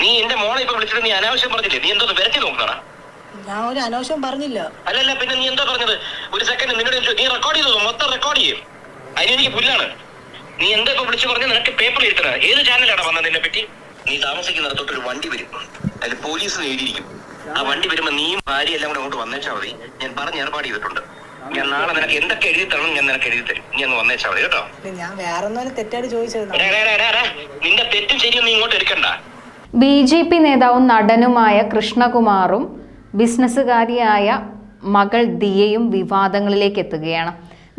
നീ എന്റെ മോളെ ഇപ്പൊ വിളിച്ചിട്ട് നീ അനാവശ്യം പറഞ്ഞില്ലേ? നീ എന്തോ വിരട്ടി നോക്കണ ഞാൻ ഒരു അനാവശ്യം പറഞ്ഞില്ല. അല്ലല്ല പിന്നെ നീ എന്താ പറഞ്ഞത്? ഒരു സെക്കൻഡ് നിന്നോട് നീ റെക്കോർഡ് ചെയ്തോ? മൊത്തം റെക്കോർഡ് ചെയ്യും. അതിന് എനിക്ക് പുല്ലാണ്. നീ എന്താ ഇപ്പൊ വിളിച്ചു പറഞ്ഞ നിനക്ക് പേപ്പർ എഴുതണ ഏത് ചാനലാണ് വന്നത് നിന്നെ പറ്റി? നീ താമസിക്കുന്നിടത്തോട്ട് ഒരു വണ്ടി വരും. അതിൽ പോലീസ് നേടിയിരിക്കും ആ വണ്ടി വരുമ്പോ നീയും ഭാര്യ എല്ലാം കൂടെ അങ്ങോട്ട് വന്നേച്ചാ മതി. ഞാൻ പറഞ്ഞ് ഏർപ്പാട് ചെയ്തിട്ടുണ്ട്. ഞാൻ നാളെ നിനക്ക് എന്തൊക്കെ എഴുതി തരണം ഞാൻ നിനക്ക് എഴുതി തരും. നീ ഒന്ന് വന്നേച്ചാ മതി കേട്ടോ? ഞാൻ വേറെ ഒന്നും തെറ്റായിട്ട് ചോദിച്ചത് എടാ, എടാ, എടാ, എടാ, നിന്റെ തെറ്റും ശരിയൊന്നും നീ ഇങ്ങോട്ട് എടുക്കണ്ട. ബി ജെ പി നേതാവും നടനുമായ കൃഷ്ണകുമാറും ബിസിനസ്സുകാരിയായ മകൾ ദിയയും വിവാദങ്ങളിലേക്ക് എത്തുകയാണ്.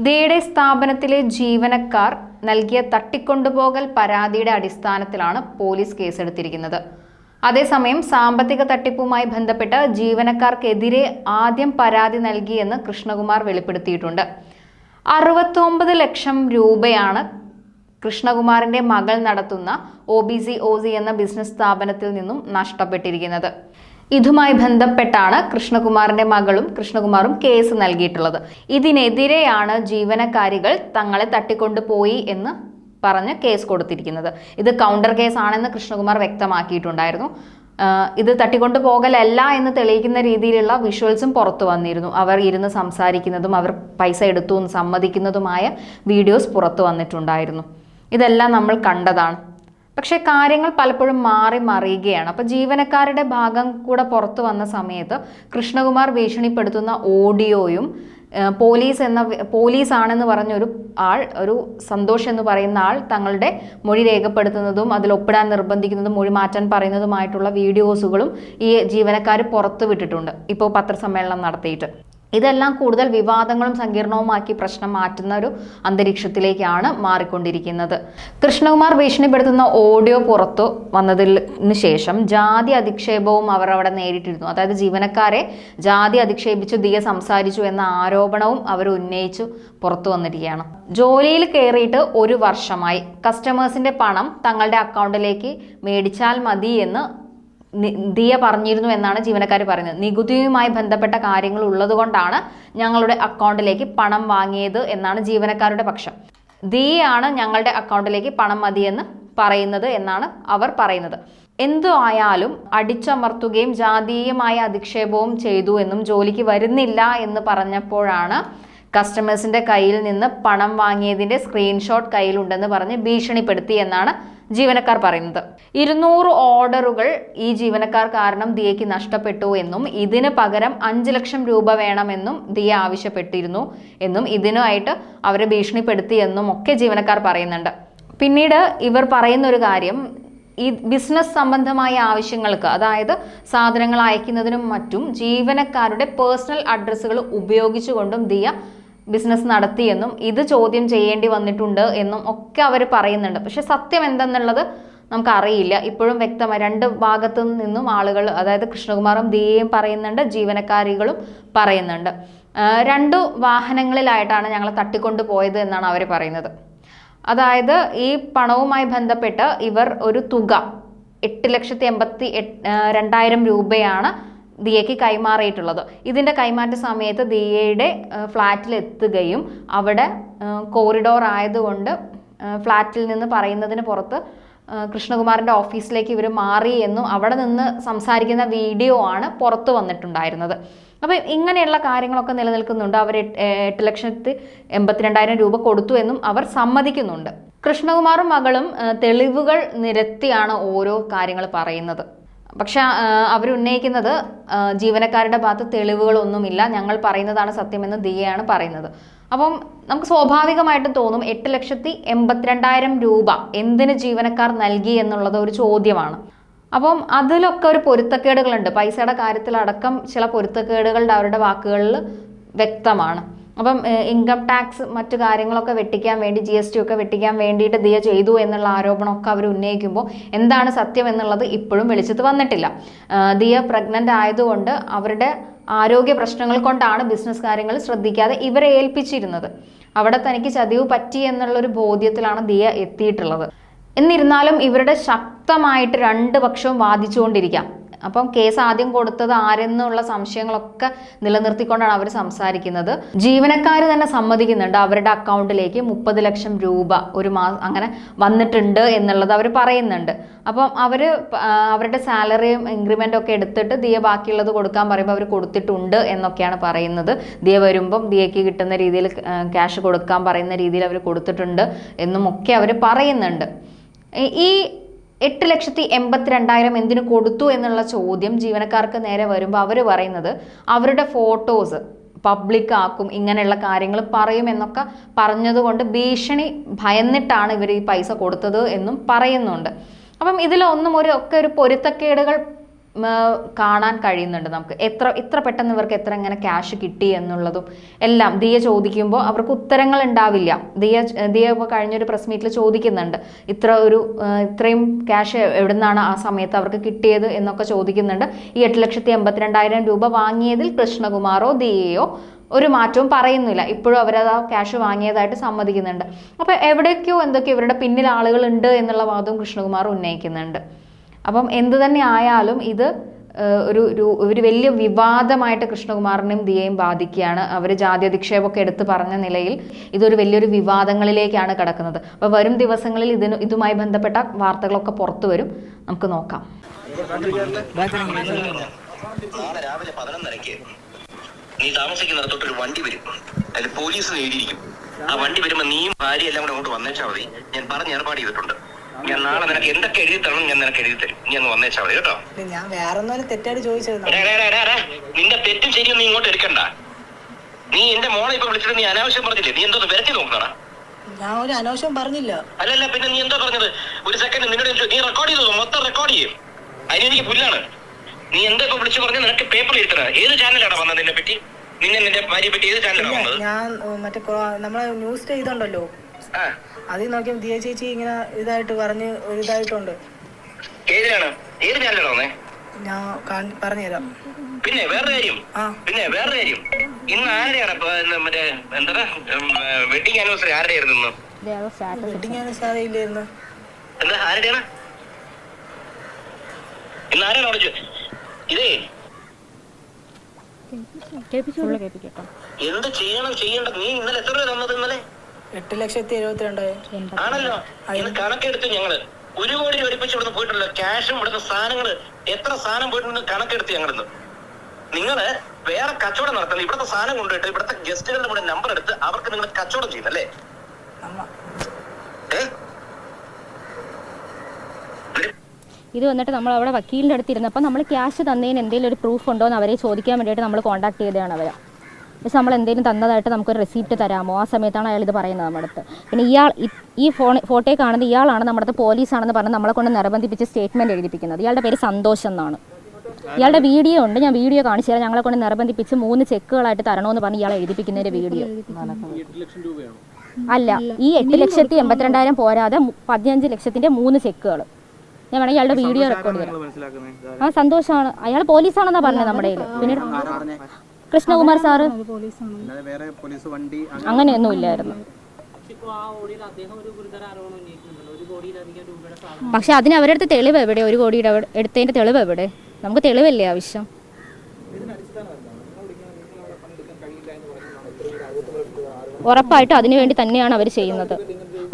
ദിയയുടെ സ്ഥാപനത്തിലെ ജീവനക്കാർ നൽകിയ തട്ടിക്കൊണ്ടുപോകൽ പരാതിയുടെ അടിസ്ഥാനത്തിലാണ് പോലീസ് കേസെടുത്തിരിക്കുന്നത്. അതേസമയം സാമ്പത്തിക തട്ടിപ്പുമായി ബന്ധപ്പെട്ട് ജീവനക്കാർക്കെതിരെ ആദ്യം പരാതി നൽകിയെന്ന് കൃഷ്ണകുമാർ വെളിപ്പെടുത്തിയിട്ടുണ്ട്. അറുപത്തൊമ്പത് ലക്ഷം രൂപയാണ് കൃഷ്ണകുമാറിന്റെ മകൾ നടത്തുന്ന O B C O C എന്ന ബിസിനസ് സ്ഥാപനത്തിൽ നിന്നും നഷ്ടപ്പെട്ടിരിക്കുന്നത്. ഇതുമായി ബന്ധപ്പെട്ടാണ് കൃഷ്ണകുമാറിന്റെ മകളും കൃഷ്ണകുമാറും കേസ് നൽകിയിട്ടുള്ളത്. ഇതിനെതിരെയാണ് ജീവനക്കാരികൾ തങ്ങളെ തട്ടിക്കൊണ്ടുപോയി എന്ന് പറഞ്ഞ് കേസ് കൊടുത്തിരിക്കുന്നത്. ഇത് കൗണ്ടർ കേസ് ആണെന്ന് കൃഷ്ണകുമാർ വ്യക്തമാക്കിയിട്ടുണ്ടായിരുന്നു. ഇത് തട്ടിക്കൊണ്ടു പോകലല്ല എന്ന് തെളിയിക്കുന്ന രീതിയിലുള്ള വിഷ്വൽസും പുറത്തു വന്നിരുന്നു. അവർ ഇരുന്ന് സംസാരിക്കുന്നതും അവർ പൈസ എടുത്തു സമ്മതിക്കുന്നതുമായ വീഡിയോസ് പുറത്തു വന്നിട്ടുണ്ടായിരുന്നു. ഇതെല്ലാം നമ്മൾ കണ്ടതാണ്. പക്ഷേ കാര്യങ്ങൾ പലപ്പോഴും മാറി മറിയുകയാണ്. അപ്പോൾ ജീവനക്കാരുടെ ഭാഗം കൂടെ പുറത്തു വന്ന സമയത്ത് കൃഷ്ണകുമാർ ഭീഷണിപ്പെടുത്തുന്ന ഓഡിയോയും പോലീസ് എന്ന പോലീസ് ആണെന്ന് പറഞ്ഞ ഒരു ആൾ ഒരു സന്തോഷ് എന്ന് പറയുന്ന ആൾ തങ്ങളുടെ മൊഴി രേഖപ്പെടുത്തുന്നതും അതിൽ ഒപ്പിടാൻ നിർബന്ധിക്കുന്നതും മൊഴി മാറ്റാൻ പറയുന്നതുമായിട്ടുള്ള വീഡിയോസുകളും ഈ ജീവനക്കാർ പുറത്തു വിട്ടിട്ടുണ്ട്. ഇപ്പോൾ പത്രസമ്മേളനം നടത്തിയിട്ട്. ഇതെല്ലാം കൂടുതൽ വിവാദങ്ങളും സങ്കീർണവുമാക്കി പ്രശ്നം മാറ്റുന്ന ഒരു അന്തരീക്ഷത്തിലേക്കാണ് മാറിക്കൊണ്ടിരിക്കുന്നത്. കൃഷ്ണകുമാർ ഭീഷണിപ്പെടുത്തുന്ന ഓഡിയോ പുറത്തു വന്നതിന് ശേഷം ജാതി അധിക്ഷേപവും അവർ അവിടെ നേരിട്ടിരുന്നു. അതായത് ജീവനക്കാരെ ജാതി അധിക്ഷേപിച്ചു ദിയ സംസാരിച്ചു എന്ന ആരോപണവും അവർ ഉന്നയിച്ചു പുറത്തു വന്നിരിക്കുകയാണ്. ജോലിയിൽ കയറിയിട്ട് ഒരു വർഷമായി. കസ്റ്റമേഴ്സിന്റെ പണം തങ്ങളുടെ അക്കൗണ്ടിലേക്ക് മേടിച്ചാൽ മതി എന്ന് ദിയ പറഞ്ഞിരുന്നു എന്നാണ് ജീവനക്കാർ പറയുന്നത്. നികുതിയുമായി ബന്ധപ്പെട്ട കാര്യങ്ങൾ ഉള്ളതുകൊണ്ടാണ് ഞങ്ങളുടെ അക്കൗണ്ടിലേക്ക് പണം വാങ്ങിയത് എന്നാണ് ജീവനക്കാരുടെ പക്ഷം. ദിയയാണ് ഞങ്ങളുടെ അക്കൗണ്ടിലേക്ക് പണം മതിയെന്ന് പറയുന്നത് എന്നാണ് അവർ പറയുന്നത്. എന്തു ആയാലും അടിച്ചമർത്തുകയും ജാതീയമായ അധിക്ഷേപവും ചെയ്തു എന്നും ജോലിക്ക് വരുന്നില്ല എന്ന് പറഞ്ഞപ്പോഴാണ് കസ്റ്റമേഴ്സിന്റെ കയ്യിൽ നിന്ന് പണം വാങ്ങിയതിന്റെ സ്ക്രീൻഷോട്ട് കയ്യിലുണ്ടെന്ന് പറഞ്ഞ് ഭീഷണിപ്പെടുത്തി എന്നാണ് ജീവനക്കാർ പറയുന്നത്. ഇരുന്നൂറ് ഓർഡറുകൾ ഈ ജീവനക്കാർ കാരണം ദിയയ്ക്ക് നഷ്ടപ്പെട്ടു എന്നും ഇതിന് പകരം അഞ്ച് ലക്ഷം രൂപ വേണമെന്നും ദിയ ആവശ്യപ്പെട്ടിരുന്നു എന്നും ഇതിനായിട്ട് അവരെ ഭീഷണിപ്പെടുത്തി എന്നും ഒക്കെ ജീവനക്കാർ പറയുന്നുണ്ട്. പിന്നീട് ഇവർ പറയുന്ന ഒരു കാര്യം ഈ ബിസിനസ് സംബന്ധമായ ആവശ്യങ്ങൾക്ക് അതായത് സാധനങ്ങൾ അയക്കുന്നതിനും മറ്റും ജീവനക്കാരുടെ പേഴ്സണൽ അഡ്രസ്സുകൾ ഉപയോഗിച്ചുകൊണ്ടും ദിയ ബിസിനസ് നടത്തിയെന്നും ഇത് ചോദ്യം ചെയ്യേണ്ടി വന്നിട്ടുണ്ട് എന്നും ഒക്കെ അവർ പറയുന്നുണ്ട്. പക്ഷെ സത്യം എന്തെന്നുള്ളത് നമുക്കറിയില്ല. ഇപ്പോഴും വ്യക്തമായി രണ്ട് ഭാഗത്തു നിന്നും ആളുകൾ അതായത് കൃഷ്ണകുമാറും ദിയയും പറയുന്നുണ്ട് ജീവനക്കാരികളും പറയുന്നുണ്ട്. രണ്ടു വാഹനങ്ങളിലായിട്ടാണ് ഞങ്ങളെ തട്ടിക്കൊണ്ടു പോയത് എന്നാണ് അവർ പറയുന്നത്. അതായത് ഈ പണവുമായി ബന്ധപ്പെട്ട് ഇവർ ഒരു തുക എട്ട് ലക്ഷത്തി എൺപത്തി രണ്ടായിരം രൂപയാണ് ദിയയ്ക്ക് കൈമാറിയിട്ടുള്ളത്. ഇതിന്റെ കൈമാറ്റ സമയത്ത് ദിയയുടെ ഫ്ലാറ്റിൽ എത്തുകയും അവിടെ കോറിഡോർ ആയതുകൊണ്ട് ഫ്ലാറ്റിൽ നിന്ന് പറയുന്നതിന് പുറത്ത് കൃഷ്ണകുമാറിന്റെ ഓഫീസിലേക്ക് ഇവർ മാറി എന്നും അവിടെ നിന്ന് സംസാരിക്കുന്ന വീഡിയോ ആണ് പുറത്തു വന്നിട്ടുണ്ടായിരുന്നത്. അപ്പം ഇങ്ങനെയുള്ള കാര്യങ്ങളൊക്കെ നിലനിൽക്കുന്നുണ്ട്. അവർ എട്ട് ലക്ഷത്തി എൺപത്തിരണ്ടായിരം രൂപ കൊടുത്തു എന്നും അവർ സമ്മതിക്കുന്നുണ്ട്. കൃഷ്ണകുമാറും മകളും തെളിവുകൾ നിരത്തിയാണ് ഓരോ കാര്യങ്ങൾ പറയുന്നത്. പക്ഷെ അവരുന്നയിക്കുന്നത് ജീവനക്കാരുടെ ഭാഗത്ത് തെളിവുകളൊന്നുമില്ല. ഞങ്ങൾ പറയുന്നതാണ് സത്യമെന്ന് ദിയയാണ് പറയുന്നത്. അപ്പം നമുക്ക് സ്വാഭാവികമായിട്ടും തോന്നും എട്ട് ലക്ഷത്തി എൺപത്തിരണ്ടായിരം രൂപ എന്തിന് ജീവനക്കാർ നൽകി എന്നുള്ളത് ഒരു ചോദ്യമാണ്. അപ്പം അതിലൊക്കെ ഒരു പൊരുത്തക്കേടുകളുണ്ട്. പൈസയുടെ കാര്യത്തിലടക്കം ചില പൊരുത്തക്കേടുകളുടെ അവരുടെ വാക്കുകളിൽ വ്യക്തമാണ്. അപ്പം ഇൻകം ടാക്സ് മറ്റു കാര്യങ്ങളൊക്കെ വെട്ടിക്കാൻ വേണ്ടി ജി എസ് ടി ഒക്കെ വെട്ടിക്കാൻ വേണ്ടിയിട്ട് ദിയ ചെയ്തു എന്നുള്ള ആരോപണമൊക്കെ അവർ ഉന്നയിക്കുമ്പോൾ എന്താണ് സത്യം എന്നുള്ളത് ഇപ്പോഴും വെളിച്ചത്ത് വന്നിട്ടില്ല. ദിയ പ്രഗ്നന്റ് ആയതുകൊണ്ട് അവരുടെ ആരോഗ്യ പ്രശ്നങ്ങൾ കൊണ്ടാണ് ബിസിനസ് കാര്യങ്ങൾ ശ്രദ്ധിക്കാതെ ഇവരെ ഏൽപ്പിച്ചിരുന്നത്. അവിടെ തനിക്ക് ചതിവ് പറ്റി എന്നുള്ളൊരു ബോധ്യത്തിലാണ് ദിയ എത്തിയിട്ടുള്ളത്. എന്നിരുന്നാലും ഇവരുടെ ശക്തമായിട്ട് രണ്ട് പക്ഷവും വാദിച്ചുകൊണ്ടിരിക്കാം. അപ്പം കേസ് ആദ്യം കൊടുത്തത് ആരെന്നുള്ള സംശയങ്ങളൊക്കെ നിലനിർത്തിക്കൊണ്ടാണ് അവർ സംസാരിക്കുന്നത്. ജീവനക്കാർ തന്നെ സമ്മതിക്കുന്നുണ്ട് അവരുടെ അക്കൗണ്ടിലേക്ക് മുപ്പത് ലക്ഷം രൂപ ഒരു മാസം അങ്ങനെ വന്നിട്ടുണ്ട് എന്നുള്ളത് അവർ പറയുന്നുണ്ട്. അപ്പം അവർ അവരുടെ സാലറിയും ഇൻക്രിമെന്റ് ഒക്കെ എടുത്തിട്ട് ദിയ ബാക്കിയുള്ളത് കൊടുക്കാൻ പറയുമ്പോൾ അവർ കൊടുത്തിട്ടുണ്ട് എന്നൊക്കെയാണ് പറയുന്നത്. ദിയ വരുമ്പം ദിയയ്ക്ക് കിട്ടുന്ന രീതിയിൽ ക്യാഷ് കൊടുക്കാൻ പറയുന്ന രീതിയിൽ അവർ കൊടുത്തിട്ടുണ്ട് എന്നും ഒക്കെ അവർ പറയുന്നുണ്ട്. ഈ- എട്ട് ലക്ഷത്തി എൺപത്തിരണ്ടായിരം എന്തിനു കൊടുത്തു എന്നുള്ള ചോദ്യം ജീവനക്കാർക്ക് നേരെ വരുമ്പോൾ അവർ പറയുന്നത് അവരുടെ ഫോട്ടോസ് പബ്ലിക് ആക്കും ഇങ്ങനെയുള്ള കാര്യങ്ങൾ പറയും എന്നൊക്കെ പറഞ്ഞതുകൊണ്ട് ഭീഷണി ഭയന്നിട്ടാണ് ഇവർ ഈ പൈസ കൊടുത്തത് എന്നും പറയുന്നുണ്ട്. അപ്പം ഇതിലൊന്നും ഒരു ഒക്കെ ഒരു പൊരുത്തക്കേടുകൾ കാണാൻ കഴിയുന്നുണ്ട് നമുക്ക്. എത്ര ഇത്ര പെട്ടെന്ന് ഇവർക്ക് എത്ര എങ്ങനെ ക്യാഷ് കിട്ടി എന്നുള്ളതും എല്ലാം. ദിയ ചോദിക്കുമ്പോൾ അവർക്ക് ഉത്തരങ്ങൾ ഉണ്ടാവില്ല. ദിയ ദിയ ഇപ്പോൾ കഴിഞ്ഞൊരു പ്രസ് മീറ്റിൽ ചോദിക്കുന്നുണ്ട്. ഇത്ര ഒരു ഇത്രയും ക്യാഷ് എവിടെ നിന്നാണ് ആ സമയത്ത് അവർക്ക് കിട്ടിയത് എന്നൊക്കെ ചോദിക്കുന്നുണ്ട്. ഈ എട്ട് ലക്ഷത്തി എൺപത്തിരണ്ടായിരം രൂപ വാങ്ങിയതിൽ കൃഷ്ണകുമാറോ ദിയയോ ഒരു മാറ്റവും പറയുന്നില്ല. ഇപ്പോഴും അവരത് ആ ക്യാഷ് വാങ്ങിയതായിട്ട് സമ്മതിക്കുന്നുണ്ട്. അപ്പോൾ എവിടേക്കോ എന്തൊക്കെയോ ഇവരുടെ പിന്നിൽ ആളുകളുണ്ട് എന്നുള്ള വാദവും കൃഷ്ണകുമാർ ഉന്നയിക്കുന്നുണ്ട്. അപ്പം എന്ത് തന്നെ ആയാലും ഇത് ഒരു ഒരു വലിയ വിവാദമായിട്ട് കൃഷ്ണകുമാറിനെയും ദിയെയും ബാധിക്കുകയാണ്. അവർ ജാതി അധിക്ഷേപമൊക്കെ എടുത്തു പറഞ്ഞ നിലയിൽ ഇതൊരു വലിയൊരു വിവാദങ്ങളിലേക്കാണ് കിടക്കുന്നത്. അപ്പോൾ വരും ദിവസങ്ങളിൽ ഇതിന് ഇതുമായി ബന്ധപ്പെട്ട വാർത്തകളൊക്കെ പുറത്തു വരും. നമുക്ക് നോക്കാം. രാവിലെ നീ താമസിക്കുന്നിടത്തോട്ട് ഒരു വണ്ടി വരും. അതിൽ പോലീസ് നേടിയിരിക്കും ആ വണ്ടി വരുമ്പോ നീയും ഭാര്യ എല്ലാം കൂടെ അങ്ങോട്ട് വന്നേച്ചാൽ മതി. ഞാൻ പറഞ്ഞ് ഏർപ്പാട് ചെയ്തിട്ടുണ്ട്. ഞാൻ നാളെ നിനക്ക് എന്തൊക്കെ എഴുതി തരണം ഞാൻ നിനക്ക് എഴുതി തരും. നീ അങ്ങ് വന്നേച്ചാ മതി കേട്ടോ. ഞാൻ വേറെ തെറ്റായി തെറ്റായിട്ട് ചോദിച്ചത് എടാ, എടാ, എടാ, എടാ, നിന്റെ തെറ്റും ശരിയും നീ ഇങ്ങോട്ട് എടുക്കണ്ട. നീ എന്റെ മോളെ ഇപ്പൊ വിളിച്ചിട്ട് നീ അനാവശ്യം പറഞ്ഞില്ലേ? നീ എന്തോ വരച്ചു നോക്കണ ഞാൻ ഒരു അനാവശ്യം പറഞ്ഞില്ല. അല്ലല്ല പിന്നെ നീ എന്താ പറഞ്ഞത്? ഒരു സെക്കൻഡ് നിന്നോട് ഞാൻ ചോ- നീ റെക്കോർഡ് ചെയ്തോ? മൊത്തം റെക്കോർഡ് ചെയ്യും. അതിന് എനിക്ക് പുല്ലാണ്. നീ എന്താ ഇപ്പൊ വിളിച്ചു പറഞ്ഞ? നിനക്ക് പേപ്പർ എഴുതണ ഏത് ചാനലാണ് വന്നത് നിന്നെ പറ്റി നിന്നെ നിന്റെ ഭാര്യയെ പറ്റി ഏത് ചാനലാണ് ഇല്ല വന്നത്? ഞാൻ മറ്റേ കൊ- നമ്മളെ ന്യൂസ് ചെയ്തുണ്ടല്ലോ അതിൽ നോക്കിയാൽ ദിയ ചേച്ചി ഇങ്ങനെ ഇതായിട്ട് പറഞ്ഞ് ഒരു ഇതായിട്ടുണ്ട്. ഞാൻ പറഞ്ഞുതരാം. പിന്നെ വേറെ കാര്യം. പിന്നെ വേറെ കാര്യം. ഇന്ന് ആരുടെയാണ് ഇപ്പൊ മറ്റേ എന്താ വെഡിങ് ആനിവേഴ്സറി ആരുടെ ആയിരുന്നു ഇന്ന്? വെഡിങ് ആനിവേഴ്സറി ഇല്ലായിരുന്നു. എന്താ ആരുടെയാണ്? ഇന്ന് ആരാണ് അവിടെ ഇതേ. എന്ത് ചെയ്യണം ചെയ്യണ്ട നീ ഇന്നലെ എത്ര രൂപ തന്നത് ഇന്നലെ? എട്ട് ലക്ഷത്തി എഴുപത്തിരണ്ട് ആണല്ലോ. ഇന്ന് കണക്കെടുത്ത് ഞങ്ങൾ. ഒരു കോടി രൂപ ഒരുമിച്ച് ഇവിടുന്ന് പോയിട്ടുണ്ടല്ലോ. ക്യാഷും ഇവിടുത്തെ സാധനങ്ങൾ. എത്ര സാധനം പോയിട്ടുണ്ടെന്ന് കണക്കെടുത്ത് ഞങ്ങളിന്ന്? നിങ്ങൾ വേറെ കച്ചവടം നടത്തണം. ഇവിടുത്തെ സാധനം കൊണ്ടുപോയിട്ട് ഇവിടുത്തെ ഗസ്റ്റുകളുടെ കൂടെ നമ്പർ എടുത്ത് അവർക്ക് നിങ്ങൾ കച്ചവടം ചെയ്യുന്നല്ലേ അല്ലേ? ഇത് വന്നിട്ട് നമ്മൾ അവിടെ വക്കീലിന്റെ അടുത്ത് ഇരുന്നപ്പോൾ നമ്മൾ ക്യാഷ് തന്നതിന് എന്തെങ്കിലും ഒരു പ്രൂഫ് ഉണ്ടോ എന്ന് അവരെ ചോദിക്കാൻ വേണ്ടിയിട്ട് നമ്മൾ കോൺടാക്ട് ചെയ്തതാണ് അവരെ. പക്ഷെ നമ്മൾ എന്തെങ്കിലും തന്നതായിട്ട് നമുക്കൊരു റെസിപ്റ്റ് തരാമോ? ആ സമയത്താണ് അയാൾ ഇത് പറയുന്നത് നമ്മുടെ അടുത്ത്. പിന്നെ ഇയാൾ ഈ ഫോൺ ഫോട്ടോയിൽ കാണുന്ന ഇയാളാണ് നമ്മുടെ അടുത്ത് പോലീസാണെന്ന് പറഞ്ഞ് നമ്മളെ കൊണ്ട് നിർബന്ധിപ്പിച്ച് സ്റ്റേറ്റ്മെന്റ് എഴുതിപ്പിക്കുന്നത്. ഇയാളുടെ പേര് സന്തോഷം എന്നാണ്. ഇയാളുടെ വീഡിയോ ഉണ്ട്. ഞാൻ വീഡിയോ കാണിച്ചു തരാം. ഞങ്ങളെ കൊണ്ട് നിർബന്ധിപ്പിച്ച് മൂന്ന് ചെക്കുകളായിട്ട് തരണമെന്ന് പറഞ്ഞ് ഇയാൾ എഴുതിപ്പിക്കുന്നതിന്റെ വീഡിയോ. അല്ല ഈ എട്ട് ലക്ഷത്തി എൺപത്തിരണ്ടായിരം പോരാതെ പതിനഞ്ച് ലക്ഷത്തിന്റെ മൂന്ന് ചെക്കുകൾ ഞാൻ വേണമെങ്കിൽ ഇയാളുടെ വീഡിയോ റെക്കോർഡ് ചെയ്യാം ആ സന്തോഷമാണ് അയാൾ പോലീസാണെന്നാ പറഞ്ഞത് നമ്മുടെ പിന്നീട് കൃഷ്ണകുമാർ സാറ്? അല്ലാതെ വേറെ പോലീസ് വണ്ടി അങ്ങനെ അങ്ങനെയൊന്നും ഇല്ലായിരുന്നു. പക്ഷെ അതിന് അവരുടെ അടുത്ത് തെളിവ് എവിടെ? ഒരു കോടിയുടെ എടുത്തതിന്റെ തെളിവ് എവിടെ? നമുക്ക് തെളിവല്ലേ ആവശ്യം? ഉറപ്പായിട്ടും അതിനു വേണ്ടി തന്നെയാണ് അവർ ചെയ്യുന്നത്.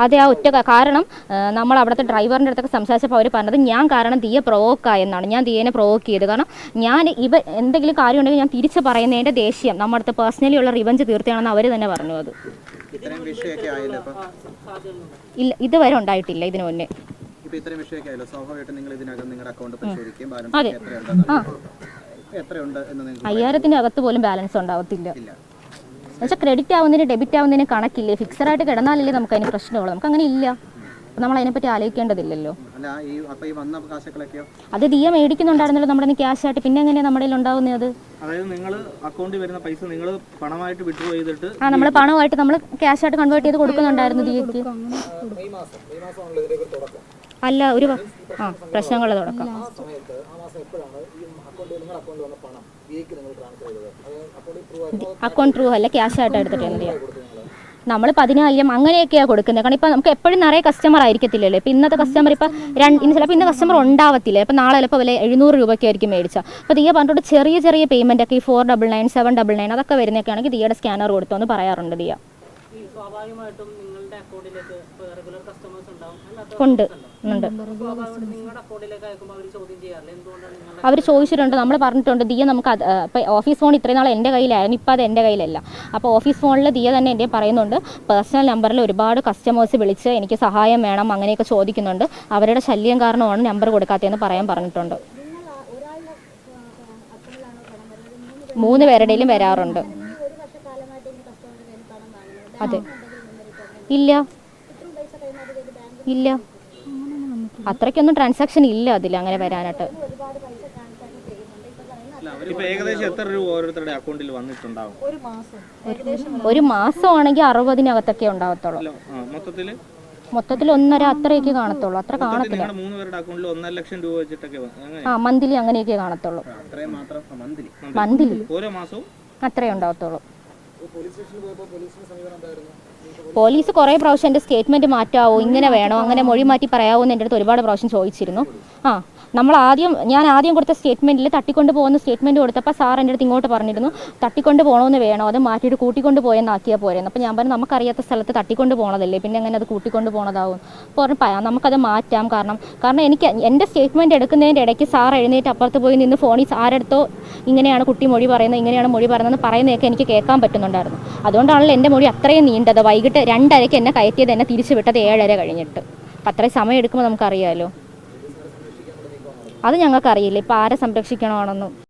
അതെ ആ ഒറ്റ കാരണം നമ്മൾ അവിടുത്തെ ഡ്രൈവറിന്റെ അടുത്തൊക്കെ സംസാരിച്ചപ്പോൾ അവർ പറഞ്ഞത് ഞാൻ കാരണം തീയെ പ്രൊവോക്കായെന്നാണ് ഞാൻ തീയനെ പ്രൊവോക്ക് ചെയ്ത്. കാരണം ഞാൻ ഇവ എന്തെങ്കിലും കാര്യം ഉണ്ടെങ്കിൽ ഞാൻ തിരിച്ച് പറയുന്നതിന്റെ ദേഷ്യം. നമ്മുടെ അടുത്ത് പേഴ്സണലി ഉള്ള റിവഞ്ച് തീർത്തിയാണെന്ന് അവർ തന്നെ പറഞ്ഞു അത്. ഇല്ല ഇതുവരെ ഉണ്ടായിട്ടില്ല ഇതിനു മുന്നേ. ഇത്രയും വിഷയമൊക്കെ ആയല്ലോ? സ്വാഭാവികമായിട്ടും നിങ്ങൾ ഇതിനകം നിങ്ങളുടെ അക്കൗണ്ട് ബാലൻസ്. എത്രയുണ്ട് അയ്യായിരത്തിന്റെ അകത്ത് പോലും ബാലൻസ് ഉണ്ടാവത്തില്ല. എന്നുവെച്ചാൽ ക്രെഡിറ്റ് ആവുന്നതിന് ഡെബിറ്റ് ആവുന്നതിന് കണക്കില്ലേ? ഫിക്സഡ് ആയിട്ട് കിടന്നാലല്ലേ നമുക്ക് അതിന് പ്രശ്നമുള്ളൂ. നമുക്ക് അങ്ങനെ ഇല്ല. നമ്മൾ അതിനെപ്പറ്റി ആലോചിക്കേണ്ടതില്ലല്ലോ. അല്ല ഈ അപ്പൊ ഈ വന്ന കാശുകളൊക്കെയോ? അത് ദിയ മേടിക്കുന്നുണ്ടായിരുന്നല്ലോ നമ്മുടെ ക്യാഷ് ആയിട്ട്. പിന്നെ എങ്ങനെയാണ് നമ്മുടെ ഉണ്ടാവുന്നത് അതായത് നിങ്ങൾ അക്കൗണ്ടിൽ വരുന്ന പൈസ നിങ്ങൾ പണമായിട്ട് വിഡ്രോ ചെയ്തിട്ട് ആ നമ്മൾ പണമായിട്ട് നമ്മൾ ക്യാഷ് ആയിട്ട് കൺവേർട്ട് ചെയ്ത് കൊടുക്കുന്നുണ്ടായിരുന്നു ദിയക്ക്. അല്ല ഒരു ആ പ്രശ്നങ്ങൾ തുടക്കം. അക്കൗണ്ട് ത്രൂ അല്ല ക്യാഷ് ആയിട്ട് എടുത്തിട്ട് എന്ത് ചെയ്യാം? നമ്മൾ പതിനായിരം അങ്ങനെയൊക്കെയാണ് കൊടുക്കുന്നത്. കാരണം ഇപ്പം നമുക്ക് എപ്പോഴും നിറയെ കസ്റ്റമർ ആയിരിക്കത്തില്ലല്ലോ. ഇപ്പം ഇന്നത്തെ കസ്റ്റമർ ഇപ്പം രണ്ട് ഇന്ന് ചിലപ്പോൾ ഇന്ന് കസ്റ്റമർ ഉണ്ടാവത്തില്ല. ഇപ്പം നാളെ ചിലപ്പോൾ വില എഴുന്നൂറ് രൂപയ്ക്ക് ആയിരിക്കും മേടിച്ചത് അപ്പോൾ ദിയ പറഞ്ഞിട്ട് ചെറിയ ചെറിയ പേയ്മെന്റ് ഒക്കെ ഈ four double nine seven double nine അതൊക്കെ വരുന്നൊക്കെ ആണെങ്കിൽ ദിയയുടെ സ്കാനർ കൊടുത്തോന്ന് പറയാറുണ്ട് ദിയ സ്വാഭാവികമായിട്ടും നിങ്ങളുടെ റെഗുലർ കസ്റ്റമേഴ്സ് ഉണ്ടാവും. അല്ലാത്ത ഉണ്ട്. അവർ ചോദിച്ചിട്ടുണ്ട്. നമ്മൾ പറഞ്ഞിട്ടുണ്ട്. ദിയ നമുക്ക് ഇപ്പോൾ ഓഫീസ് ഫോൺ ഇത്രയും നാൾ എന്റെ കയ്യിലായിരുന്നു. ഇപ്പോൾ അത് എന്റെ കയ്യിലല്ല. അപ്പോൾ ഓഫീസ് ഫോണിൽ ദിയ തന്നെ എന്റെ പറയുന്നുണ്ട്. പേഴ്സണൽ നമ്പറിൽ ഒരുപാട് കസ്റ്റമേഴ്സ് വിളിച്ച് എനിക്ക് സഹായം വേണം അങ്ങനെയൊക്കെ ചോദിക്കുന്നുണ്ട്. അവരുടെ ശല്യം കാരണമാണ് നമ്പർ കൊടുക്കാത്തതെന്ന് പറയാൻ പറഞ്ഞിട്ടുണ്ട്. മൂന്ന് പേരുടെയിലും വരാറുണ്ട്. അതെ. ഇല്ല. ഇല്ല. അത്രയ്ക്കൊന്നും ട്രാൻസാക്ഷൻ ഇല്ല അതിൽ അങ്ങനെ വരാനായിട്ട്. ഇപ്പൊ ഏകദേശം എത്ര രൂപ ഓരോരുത്തരുടെ അക്കൗണ്ടിൽ വന്നിട്ടുണ്ടാവും? ഒരു മാസം. ഏകദേശം ഒരു മാസമാണെങ്കിൽ അറുപതിനകത്തൊക്കെ ഉണ്ടാവത്തുള്ളൂ. മൊത്തത്തിൽ ഒന്നര അത്രയൊക്കെ കാണത്തുള്ളൂ. അത്ര കാണത്തില്ല. മൂന്ന് പേരുടെ അക്കൗണ്ടിൽ ഒന്നര ലക്ഷം രൂപ വെച്ചിട്ടൊക്കെ വ- ആ മന്ത്ലി അങ്ങനെയൊക്കെ കാണത്തുള്ളൂ. മന്ത്ലി. മന്ത്ലി. ഓരോ മാസവും? അത്രേ ഉണ്ടാവത്തുള്ളൂ. പോലീസ് കുറേ പ്രാവശ്യം എന്റെ സ്റ്റേറ്റ്മെന്റ് മാറ്റാവോ? ഇങ്ങനെ വേണോ? അങ്ങനെ മൊഴി മാറ്റി പറയാവോ എന്ന് എന്റെ അടുത്ത് ഒരുപാട് പ്രാവശ്യം ചോദിച്ചിരുന്നു. ആ. നമ്മൾ ആദ്യം ഞാൻ ആദ്യം കൊടുത്ത സ്റ്റേറ്റ്മെന്റിൽ തട്ടിക്കൊണ്ട് പോകുന്ന സ്റ്റേറ്റ്മെന്റ് കൊടുത്തപ്പോൾ സാർ എന്റെ അടുത്ത് ഇങ്ങോട്ട് പറഞ്ഞിരുന്നു തട്ടിക്കൊണ്ട് പോകണമെന്ന് വേണോ? അത് മാറ്റിയിട്ട് കൂട്ടിക്കൊണ്ട് പോയെന്നാക്കിയാൽ പോരെന്ന്. അപ്പോൾ ഞാൻ പറഞ്ഞു നമുക്കറിയാത്ത സ്ഥലത്ത് തട്ടിക്കൊണ്ട് പോകണതല്ലേ പിന്നെ എങ്ങനെ അത് കൂട്ടിക്കൊണ്ട് പോകണതാവും അപ്പോൾ പറഞ്ഞു "പ- നമുക്കത് മാറ്റാം കാരണം കാരണം എനിക്ക് എന്റെ സ്റ്റേറ്റ്മെന്റ് എടുക്കുന്നതിന്റെ ഇടയ്ക്ക് സാർ എഴുന്നേറ്റ് അപ്പുറത്ത് പോയി നിന്ന് ഫോണിൽ ആരെടുത്തോ ഇങ്ങനെയാണ് കുട്ടി മൊഴി പറയുന്നത് ഇങ്ങനെയാണ് മൊഴി പറയുന്നത് പറയുന്നതൊക്കെ എനിക്ക് കേൾക്കാൻ പറ്റുന്നുണ്ടായിരുന്നു. അതുകൊണ്ടാണല്ലോ എന്റെ മൊഴി അത്രയും നീണ്ടത് വൈകിട്ട് രണ്ടരയ്ക്ക് എന്നെ കയറ്റിയത് എന്നെ തിരിച്ചു വിട്ടത് ഏഴര കഴിഞ്ഞിട്ട്. അപ്പം അത്രയും സമയം എടുക്കുമ്പോൾ നമുക്കറിയാമല്ലോ അത് ഞങ്ങൾക്കറിയില്ല. ഇപ്പം ആരെ സംരക്ഷിക്കണമെന്നൊന്നും.